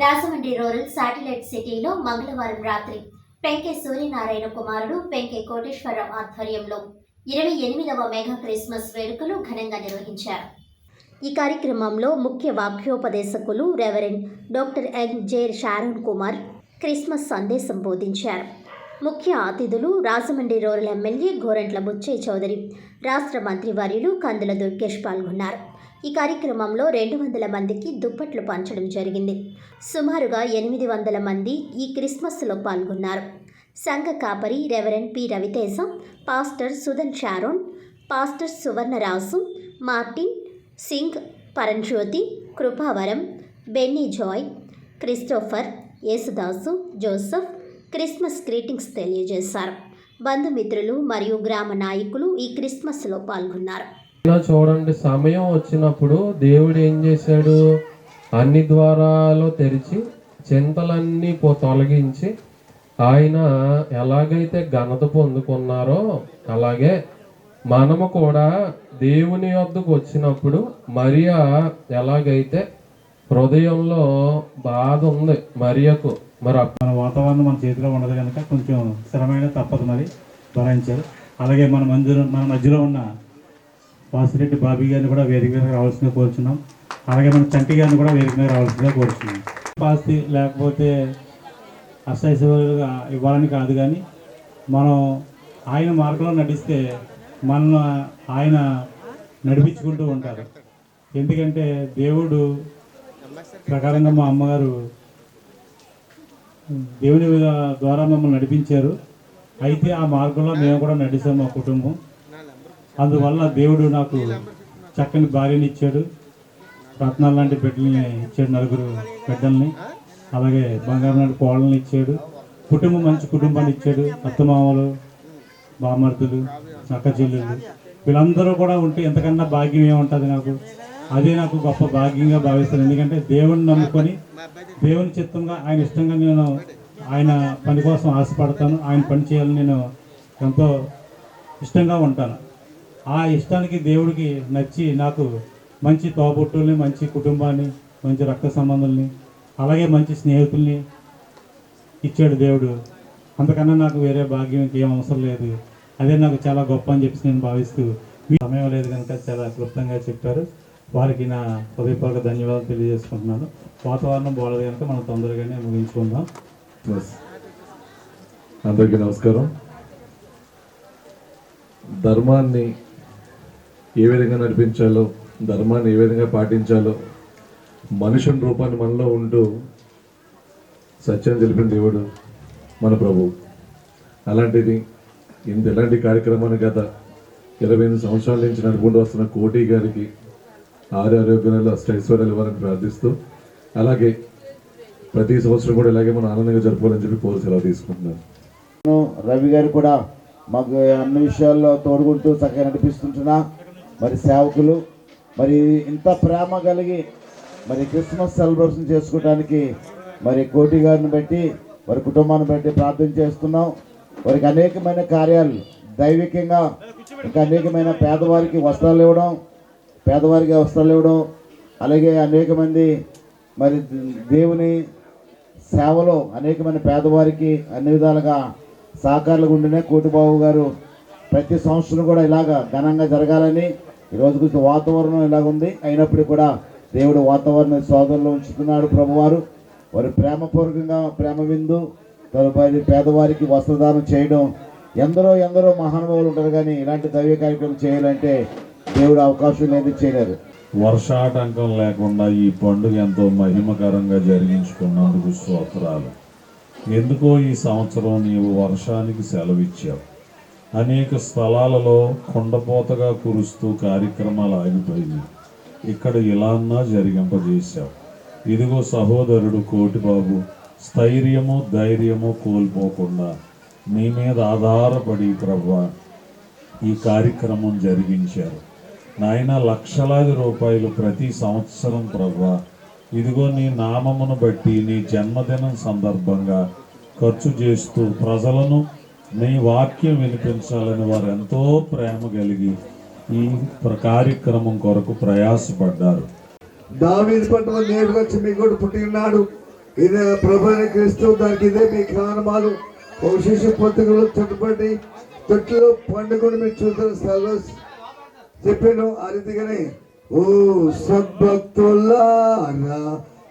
Rajahmundry rural satellite సిటీలో మంగళవారం రాత్రి పెంకే సూర్యనారాయణ కుమారుడు పెంకే కోటేశ్వరరావు ఆధ్వర్యంలో ఇరవై ఎనిమిదవ మెగా క్రిస్మస్ వేడుకలు ఘనంగా నిర్వహించారు. ఈ కార్యక్రమంలో ముఖ్య వాక్యోపదేశకులు reverend doctor N J Sharon Kumar Christmas సందేశం బోధించారు. ముఖ్య అతిథులు రాజమండ్రి రూరల్ ఎమ్మెల్యే గోరంట్ల బుచ్చయ్య చౌదరి రాష్ట్ర మంత్రి వర్యులు కందుల దుర్గేష్ పాల్గొన్నారు. ఈ కార్యక్రమంలో రెండు వందల మందికి దుప్పట్లు పంచడం జరిగింది. సుమారుగా ఎనిమిది వందల మంది ఈ క్రిస్మస్లో పాల్గొన్నారు. సంఘ కాపరి reverend P Raviteja pastor Sudhan Sharon pastor Suvarnaraju Martin Singh Paranjyothi Krupavaram Benny Joy Christopher Yesudasu Joseph Christmas greetings తెలియజేశారు. బంధుమిత్రులు మరియు గ్రామ నాయకులు ఈ క్రిస్మస్లో పాల్గొన్నారు. ఇలా చూడండి సమయం వచ్చినప్పుడు దేవుడు ఏం చేశాడు? అన్ని ద్వారాలు తెరిచి చింతలన్నీ పో తొలగించి ఆయన ఎలాగైతే ఘనత పొందుకున్నారో అలాగే మనము కూడా దేవుని వద్దకు వచ్చినప్పుడు మరియా ఎలాగైతే హృదయంలో బాధ ఉంది మరియకు మరి మన వాతావరణం మన చేతిలో ఉండదు కనుక కొంచెం స్థిరమైన తప్పదు మరి భరించారు అలాగే మన మధ్యలో మన మధ్యలో ఉన్న వాసిరెడ్డి బాబీ గారిని కూడా వేదిక మీద రావాల్సిందిగా కోరుచున్నాం. అలాగే మన చంటి గారిని కూడా వేదిక మీద రావాల్సిందిగా కోరుచున్నాం. పాస్తి లేకపోతే అసైసలుగా ఇవ్వాలని కాదు కానీ మనం ఆయన మార్గంలో నడిస్తే మన ఆయన నడిపించుకుంటూ ఉంటారు. ఎందుకంటే దేవుడు ప్రకారంగా మా అమ్మగారు దేవుని ద్వారా మమ్మల్ని నడిపించారు. అయితే ఆ మార్గంలో మేము కూడా నడిచాం మా కుటుంబం. అందువల్ల దేవుడు నాకు చక్కని భార్యని ఇచ్చాడు. రత్నాలు లాంటి బిడ్డల్ని ఇచ్చాడు నలుగురు బిడ్డల్ని. అలాగే బంగారం లాంటి కోళ్ళని ఇచ్చాడు. కుటుంబం మంచి కుటుంబాన్ని ఇచ్చాడు. అత్తమామలు బామర్దులు అక్క చెల్లెళ్ళు వీళ్ళందరూ కూడా ఉంటే ఎంతకన్నా భాగ్యం ఏముంటుంది నాకు? అదే నాకు గొప్ప భాగ్యంగా భావిస్తాను. ఎందుకంటే దేవుడిని నమ్ముకొని దేవుని చిత్తంగా ఆయన ఇష్టంగా నేను ఆయన పని కోసం ఆశపడతాను. ఆయన పని చేయాలని నేను ఎంతో ఇష్టంగా ఉంటాను. ఆ ఇష్టానికి దేవుడికి నచ్చి నాకు మంచి తోబుట్టుల్ని మంచి కుటుంబాన్ని మంచి రక్త సంబంధుల్ని అలాగే మంచి స్నేహితుల్ని ఇచ్చాడు దేవుడు. అంతకన్నా నాకు వేరే భాగ్యం ఇంకేం అవసరం లేదు. అదే నాకు చాలా గొప్ప అని చెప్పి నేను భావిస్తూ సమయం లేదు కనుక చాలా క్లుప్తంగా చెప్పారు. వారికి నా హృదయపూర్వక ధన్యవాదాలు తెలియజేసుకుంటున్నాను. వాతావరణం బాగలేదు కనుక మనం తొందరగానే ముగించుకుందాం. అందరికీ నమస్కారం. ధర్మాన్ని ఏ విధంగా నడిపించాలో ధర్మాన్ని ఏ విధంగా పాటించాలో మనుషుని రూపాన్ని మనలో ఉంటూ సత్యం తెలిపిన దేవుడు మన ప్రభు. అలాంటిది ఇంత ఎలాంటి కార్యక్రమాన్ని గత ఇరవై ఎనిమిది సంవత్సరాల నుంచి నడుపుకుంటూ వస్తున్న కోటి గారికి ఆరోగ్యాలు అష్టైశ్వర్యాలు ఇవ్వాలని ప్రార్థిస్తూ అలాగే ప్రతి సంవత్సరం కూడా ఇలాగే మనం ఆనందంగా జరుపుకోవాలని చెప్పి కోరి సెలవు తీసుకుంటున్నాను. రవి గారు కూడా మాకు అన్ని విషయాల్లో తోడుకుంటూ చక్కగా నడిపిస్తుంటున్నా. మరి సేవకులు మరి ఇంత ప్రేమ కలిగి మరి క్రిస్మస్ సెలబ్రేషన్ చేసుకోవడానికి మరి కోటి గారిని బట్టి వారి కుటుంబాన్ని బట్టి ప్రార్థన చేస్తున్నాం. వారికి అనేకమైన కార్యాలు దైవికంగా ఇంకా అనేకమైన పేదవారికి వస్త్రాలు ఇవ్వడం పేదవారికి వస్త్రాలు ఇవ్వడం అలాగే అనేక మంది మరి దేవుని సేవలో అనేకమైన పేదవారికి అన్ని విధాలుగా సహకారులుగా ఉండినే కోటిబాబు గారు ప్రతి సంవత్సరం కూడా ఇలాగ ఘనంగా జరగాలని ఈ రోజు కొంచెం వాతావరణం ఇలాగ ఉంది. అయినప్పటికీ కూడా దేవుడు వాతావరణ సోదరులు ఉంచుతున్నాడు ప్రభువారు. వారి ప్రేమపూర్వకంగా ప్రేమ విందు తదుపరి పేదవారికి వస్త్రదానం చేయడం. ఎందరో ఎందరో మహానుభావులు ఉంటారు కానీ ఇలాంటి దైవ కార్యక్రమం చేయాలంటే దేవుడు అవకాశం లేదు చేయలేదు. వర్షాటంకం లేకుండా ఈ పండుగ ఎంతో మహిమకరంగా జరిగించుకున్నందుకు స్తోత్రాలు. ఎందుకో ఈ సంవత్సరం నీవు వర్షానికి సెలవిచ్చావు. అనేక స్థలాలలో కొండపోతగా కురుస్తూ కార్యక్రమాలు ఆగిపోయింది ఇక్కడ ఇలాన్నా జరిగింపజేశావు. ఇదిగో సహోదరుడు కోటిబాబు స్థైర్యము ధైర్యము కోల్పోకుండా నీ మీద ఆధారపడి ప్రభా ఈ కార్యక్రమం జరిగించారు. నాయన లక్షలాది రూపాయలు ప్రతి సంవత్సరం ప్రభా ఇదిగో నీ నామమును బట్టి నీ జన్మదినం సందర్భంగా ఖర్చు చేస్తూ ప్రజలను నీ వాక్యం వినిపించాలని వారు ఎంతో ప్రేమ కలిగి ఈ ప్ర- కార్యక్రమం కొరకు ప్రయాసపడ్డారు. దావీదు పట్టణ నేడు మీ కూడా పుట్టినాడు. ఇది ప్రభుని క్రీస్తు దానికి ఇదే మీ కారణాలు ఒక శిశు పొత్తుకులు చుట్టుపడి తొట్టిలో పండుగను మీరు చూస్తారు స్థలంలో చెప్పాను ఆ రీతిగానే ఓ సద్భక్తులారా